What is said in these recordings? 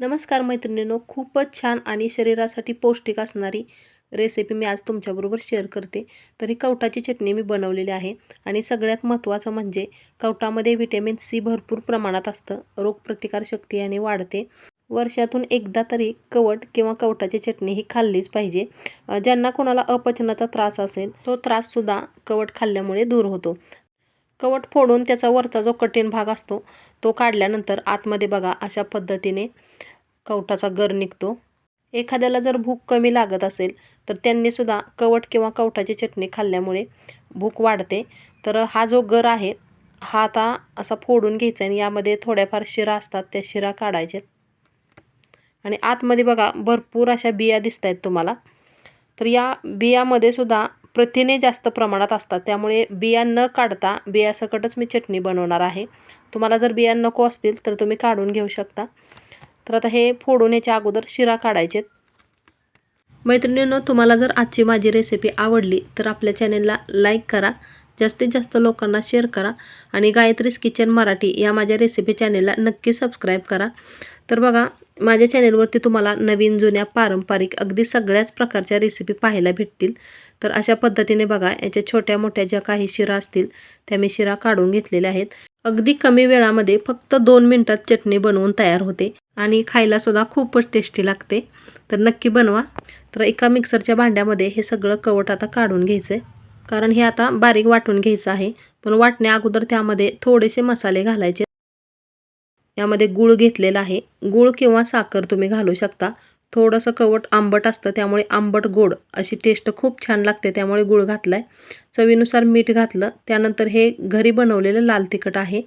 नमस्कार मैत्रिणींनो खूपच छान आणि शरीरासाठी पौष्टिक असणारी रेसिपी मी आज तुमच्याबरोबर शेअर करते. तर ही कवटाची चटणी मी बनवलेली आहे आणि सगळ्यात महत्त्वाचं म्हणजे कवटामध्ये व्हिटॅमिन सी भरपूर प्रमाणात असतं रोगप्रतिकारशक्ती याने वाढते. वर्षातून एकदा तरी कवट किंवा कवटाची चटणी ही खाल्लीच पाहिजे. ज्यांना कोणाला अपचनाचा त्रास असेल तो त्राससुद्धा कवट खाल्ल्यामुळे दूर होतो. कवट फोडून त्याचा वरचा जो कठीण भाग असतो तो काढल्यानंतर आतमध्ये बघा अशा पद्धतीने कवटाचा गर निघतो. एखाद्याला जर भूक कमी लागत असेल तर त्यांनीसुद्धा कवट किंवा कवटाची चटणी खाल्ल्यामुळे भूक वाढते. तर हा जो गर आहे हा आता असा फोडून घ्यायचा आणि यामध्ये थोड्याफार शिरा असतात त्या शिरा काढायच्या आणि आतमध्ये बघा भरपूर अशा बिया दिसत आहेत तुम्हाला. तर या बियामध्ये सुद्धा प्रथिने जास्त प्रमाणात असतात. त्यामुळे बिया न काढता बियासकटच मी चटणी बनवणार आहे. तुम्हाला जर बिया नको असतील तर तुम्ही काढून घेऊ शकता. तर आता हे फोडून याच्या अगोदर शिरा काढायचेत. मैत्रिणींनो तुम्हाला जर आजची माझी रेसिपी आवडली तर आपल्या चॅनेलला लाईक करा. जास्तीत जास्त लोकांना शेअर करा. आणि गायत्रीज किचन मराठी या माझ्या रेसिपी चॅनेलला नक्की सबस्क्राईब करा. तर बघा माझ्या चॅनेलवरती तुम्हाला नवीन जुन्या पारंपरिक अगदी सगळ्याच प्रकारच्या रेसिपी पाहायला भेटतील. तर अशा पद्धतीने बघा याच्या छोट्या मोठ्या ज्या काही शिरा असतील त्या मी शिरा काढून घेतलेल्या आहेत. अगदी कमी वेळामध्ये फक्त दोन मिनटात चटणी बनवून तयार होते. आणि खायलासुद्धा खूपच टेस्टी लागते. तर नक्की बनवा. तर एका मिक्सरच्या भांड्यामध्ये हे सगळं कवट आता काढून घ्यायचं आहे कारण हे आता बारीक वाटून घ्यायचं आहे. पण वाटण्या अगोदर त्यामध्ये थोडेसे मसाले घालायचे. यामध्ये गूळ घेतलेला आहे. गूळ किंवा साखर तुम्ही घालू शकता. थोडंसं कवट आंबट असतं त्यामुळे आंबट गोड अशी टेस्ट खूप छान लागते त्यामुळे गूळ घातला आहे चवीनुसार मीठ घातलं त्यानंतर हे घरी बनवलेलं लाल तिखट आहे.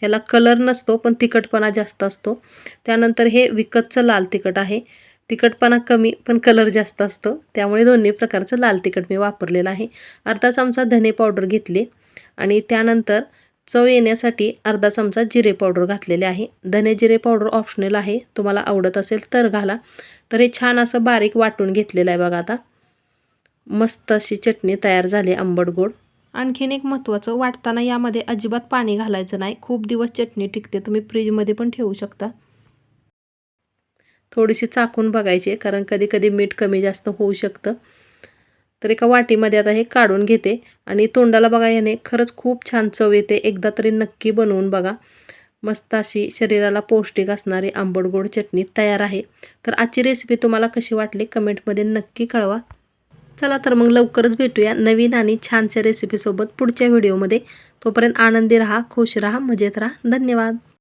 ह्याला कलर नसतो पण तिखटपणा जास्त असतो. त्यानंतर हे विकतचं लाल तिखट आहे. तिखटपणा कमी पण कलर जास्त असतो. त्यामुळे दोन्ही प्रकारचं लाल तिखट मी वापरलेलं आहे. अर्धा चमचा धने पावडर घेतली आणि त्यानंतर चव येण्यासाठी अर्धा चमचा जिरे पावडर घातलेले आहे. धने जिरे पावडर ऑप्शनल आहे. तुम्हाला आवडत असेल तर घाला. तर हे छान असं बारीक वाटून घेतलेलं आहे बघा आता. मस्त अशी चटणी तयार झाली आंबट गोड. आणखीन एक महत्त्वाचं वाटताना यामध्ये अजिबात पाणी घालायचं नाही. खूप दिवस चटणी टिकते तुम्ही फ्रीजमध्ये पण ठेवू शकता. थोडीशी चाकून बघायची कारण कधी कधी मीठ कमी जास्त होऊ शकतं. तर एका वाटीमध्ये आता हे काढून घेते आणि तोंडाला बघा याने खरंच खूप छान चव येते. एकदा तरी नक्की बनवून बघा. मस्त अशी शरीराला पौष्टिक असणारी आंबट गोड चटणी तयार आहे. तर आजची रेसिपी तुम्हाला कशी वाटली कमेंटमध्ये नक्की कळवा. चला तर मग लवकरच भेटूया नवीन आणि छानशा रेसिपीसोबत पुढच्या व्हिडिओमध्ये तोपर्यंत आनंदी राहा खुश राहा मजेत राहा. धन्यवाद.